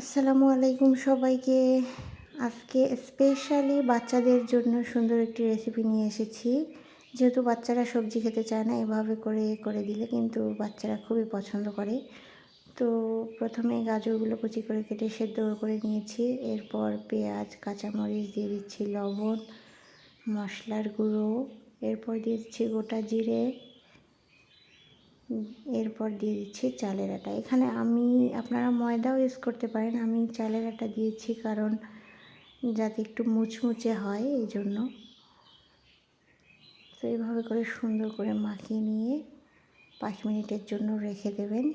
আসসালামু আলাইকুম সবাইকে। আজকে স্পেশালি বাচ্চাদের জন্য সুন্দর একটি রেসিপি নিয়ে এসেছি। যেহেতু বাচ্চারা সবজি খেতে চায় না, এভাবে করে করে দিলে কিন্তু বাচ্চারা খুবই পছন্দ করে। তো প্রথমে গাজরগুলো কুচি করে কেটে সেদ্ধ করে নিয়েছি। এরপর পেঁয়াজ, কাঁচামরিচ দিয়ে দিচ্ছি লবণ, মশলার গুঁড়ো। এরপর দিয়ে দিচ্ছি গোটা জিরে এরপর দিয়ে দিচ্ছি চালের আটা। এখানে আমি, আপনারা ময়দাও ইউজ করতে পারেন, আমি চালের আটা দিয়েছি কারণ যাতে একটু মুচমুচে হয়, এই জন্য। তো এইভাবে করে সুন্দর করে মাখিয়ে নিয়ে পাঁচ মিনিটের জন্য রেখে দেবেন।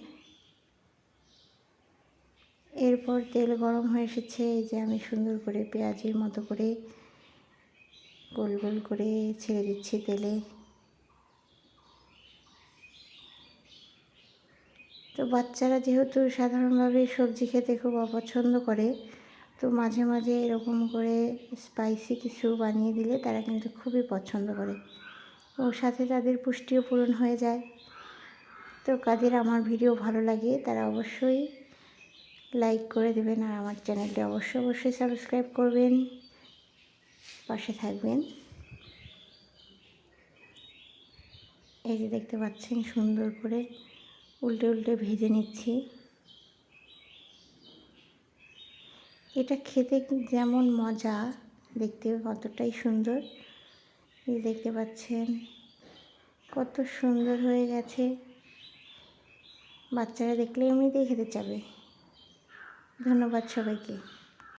এরপর তেল গরম হয়ে এসেছে, এই যে আমি সুন্দর করে পেঁয়াজের মতো করে গোল গোল করে ছেড়ে দিচ্ছি তেলে। তো বাচ্চারা যেহেতু সাধারণভাবে সবজি খেতে খুব অপছন্দ করে, তো মাঝে মাঝে এরকম করে স্পাইসি কিছু বানিয়ে দিলে তারা কিন্তু খুবই পছন্দ করে। ও সাথে তাদের পুষ্টিও পূরণ হয়ে যায়। তো কাদের আমার ভিডিও ভালো লাগে তারা অবশ্যই লাইক করে দেবেন আর আমার চ্যানেলটি অবশ্যই অবশ্যই সাবস্ক্রাইব করবেন। পাশে থাকবেন। এই যে দেখতে পাচ্ছেন সুন্দর করে উল্টে উল্টে ভেজে নিচ্ছি। এটা খেতে যেমন মজা, দেখতে কতটাই সুন্দর। এই দেখতে পাচ্ছেন, কত সুন্দর হয়ে গেছে। বাচ্চারা দেখলে এমনিতেই খেতে চাবে। ধন্যবাদ সবাইকে।